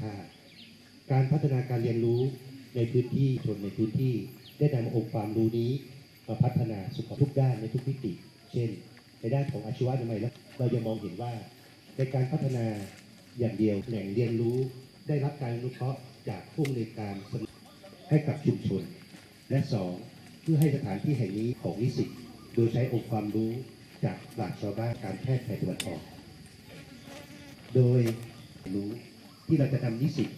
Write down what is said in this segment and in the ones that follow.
ค่า การพัฒนาการเรียนรู้ในพื้นที่ชนในพื้นที่ ได้นำองค์ความรู้นี้มาพัฒนาสุขทุกด้านในทุกมิติ เช่น ในด้านของอาชีวะทำไมแล้วเรายังมองเห็นว่า ในการพัฒนาอย่างเดียวแหล่งเรียนรู้ ได้รับการอนุเคราะห์จากผู้อำนการสนับสนุนให้กับชุมชน และสองเพื่อให้สถานที่แห่งนี้ของนิสิตโดยใช้องค์ความรู้จากปราชญ์ชาวบ้านการแพทย์แผนตะวันออก โดยรู้ที่เราจะทำนิสิต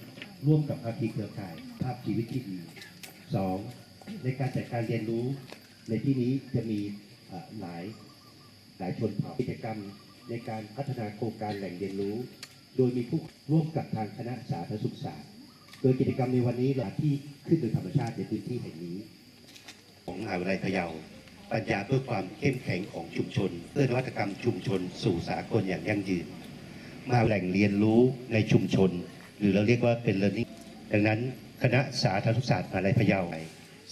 ร่วมกับภาคีเครือข่าย ภาพชีวิตที่ดีสองในการจัดการเรียนรู้ในที่นี้จะมีหลายหลายชนเผ่ากิจกรรมในการพัฒนาโครงการแหล่งเรียนรู้ โดยมีผู้ร่วมกับทางคณะสาธารณสุขศาสตร์โดยกิจกรรมในวันนี้หลักที่ขึ้นโดยธรรมชาติในพื้นที่แห่งนี้ ของมหาวิทยาลัยพะเยาปัญญาเพื่อความเข้มแข็งของชุมชน เพื่อนวัตกรรมชุมชนสู่สากลอย่างยั่งยืน มาแหล่งเรียนรู้ในชุมชน หรือเราเรียกว่าเป็น learning ดังนั้นคณะสาธารณสุขศาสตร์มหาวิทยาลัยพะเยา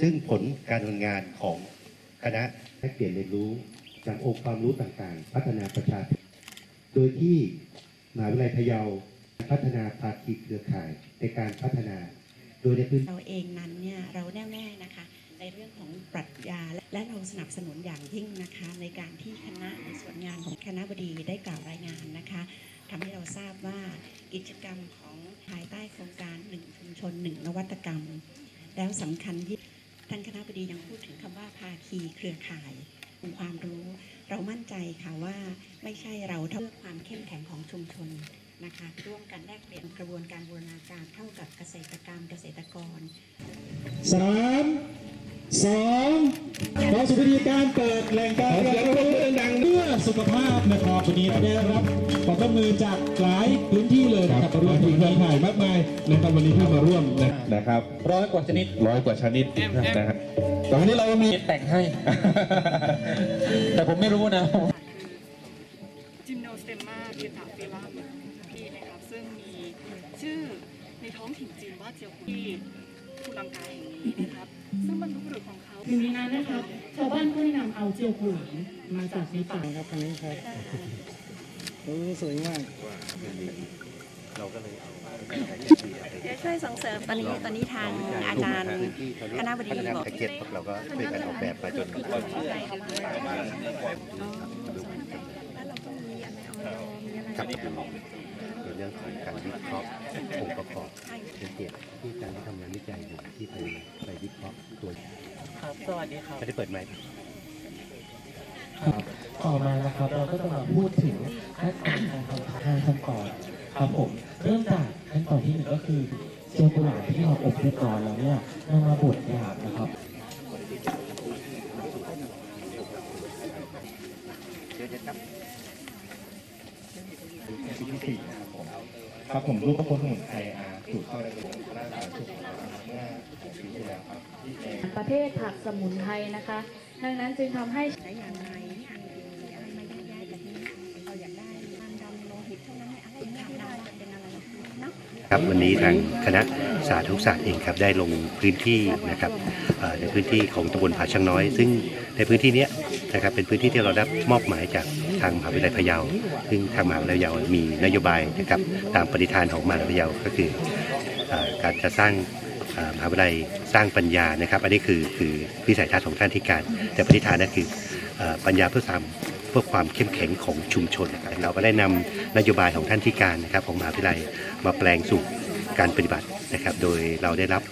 ซึ่งผลการดำเนินงานของคณะแลกเปลี่ยนเรียนรู้จากองค์ความรู้ต่างๆ พัฒนาประชาธิปไตยโดยที่มหาวิทยาลัยพะเยาพัฒนาภาคีเครือข่ายในการพัฒนา โดยในพื้นเราเองนั้นเนี่ยเราแน่วแน่นะคะ ในเรื่องของปรัชญาและเราสนับสนุนอย่างยิ่งนะคะ ในการที่คณะในส่วนงานของคณะบดี กิจกรรมของภายใต้โครงการหนึ่งชุมชนหนึ่งนวัตกรรม แล้วสำคัญที่ท่านคณะบดียังพูดถึงคำว่าภาคีเครือข่ายองค์ความรู้ เรามั่นใจค่ะว่าไม่ใช่เราเท่าเพื่อความเข้มแข็งของชุมชนนะคะร่วมกันแลกเปลี่ยนกระบวนการบูรณาการเท่ากับเกษตรกรรมเกษตรกรสามสองขอสุพิธีการเปิดแหล่งการเรียนรู้ สุขภาพนะครับวันนี้ได้รับความร่วมมือจากหลายพื้นที่เลยนะครับรวมถึงเครือข่ายมากมายนะครับวันนี้ที่มาร่วมนะนะครับร้อยกว่าชนิดร้อยกว่าชนิดนะครับตอนนี้เรามีแต่งให้ แต่ผมไม่รู้นะจิมโนสเตมมาเทียตาเฟล่าพี่นะครับซึ่งมีชื่อในท้องถิ่นจีนว่าเจียวกุที่ภูลังกาแห่งนี้นะครับซึ่งบรรพบุรุษของเขาหนึ่งในนั้นนะคะ ชาวบ้านก็ได้นำเอาเจียวกุหลาบมาจากในป่าครับคันนี้ครับโอ้สวยมากเราช่วยส่งเสริมตอนนี้ตอนนี้ทางอาจารย์คณะบดีบอกแพ็กเกจพวกเราก็ช่วยกันออกแบบมาจนแล้วเราก็มีอะไรเอามีอะไรครับเรื่องของการวิเคราะห์องค์ประกอบเป็นเกียรติที่อาจารย์ได้ทำงานวิจัยอยู่ที่ไปไปวิเคราะห์ตัว ครับ ส วัสดีครับไม่ได้เปิดไมค์ต่อมานะครับเราก็จะมาพูดถึงขั้นตอนการทำทางขั้นตอนครับผมเริ่มจากขั้นตอนที่หนึ่งก็คือเจียวกุหลาบที่เราอบเรียบร้อยแล้วเนี่ยนำมาบดหยาบนะครับครับผมรูปประพนสมุนไพรอา สูตรเข้าในระบบคณะสาธารณสุขเมื่อหกปีที่แล้วครับประเภทผักสมุนไพรนะคะ ดังนั้นจึงทำให้ใช้อย่างไรอะไรไมาเยอะแยะแบบนี้เราอยากได้ความดันโลหิตเท่านั้นอะไรอย่างเงี้เป็นอะไรนะครับวันนี้ทางคณะสาธารณศาสตร์เองครับได้ลงพื้นที่นะครับในพื้นที่ของตำบลผาช้างน้อย ซึ่งในพื้นที่นี้นะครับเป็นพื้นที่ที่เราได้มอบหมายจากทางมหาวิทยาลัยพะเยาซึ่งทางมหาวิทยาลัยพะเยามีนโยบายนะครับตามปฏิฐานของมหาวิทยาลัยพะเยาก็คือ การจะสร้างมหาวิทยาลัยสร้างปัญญานะครับ อันนี้คือคือวิสัยทัศน์ของท่านที่การ แต่ปฏิฐานนั่นคือปัญญาเพื่อความเพื่อความเข้มแข็งของชุมชนนะครับเราก็ได้นำนโยบายของท่านที่การนะครับของมหาวิทยาลัยมาแปลงสู่การปฏิบัตินะครับ โดยเราได้รับ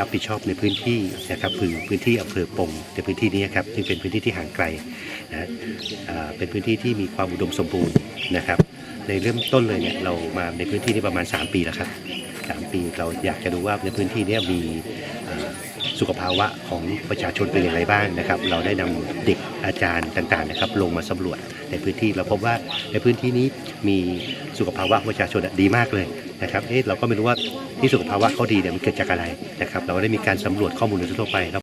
รับผิดชอบในพื้นที่นะครับคือพื้นที่อำเภอปงในพื้นที่นี้ครับซึ่งเป็นพื้นที่ที่ห่างไกลนะเป็นพื้นที่ที่มีความอุดมสมบูรณ์นะครับ ในเริ่มต้นเลยเนี่ยเรามาในพื้นที่นี้ประมาณ 3 ปีแล้วครับ 3 ปี เราอยากจะดูว่าในพื้นที่นี้มีสุขภาวะของประชาชนเป็นอย่างไรบ้างนะครับ เราได้นำเด็กอาจารย์ต่างๆนะครับลงมาสำรวจในพื้นที่เราพบว่าในพื้นที่นี้มีสุขภาวะประชาชนดีมากเลยนะครับเอ๊ะเราก็ไม่รู้ว่าที่สุขภาวะเขาดีเนี่ยมันเกิดจากอะไรนะครับ เราได้มีการสำรวจข้อมูลโดยทั่วไป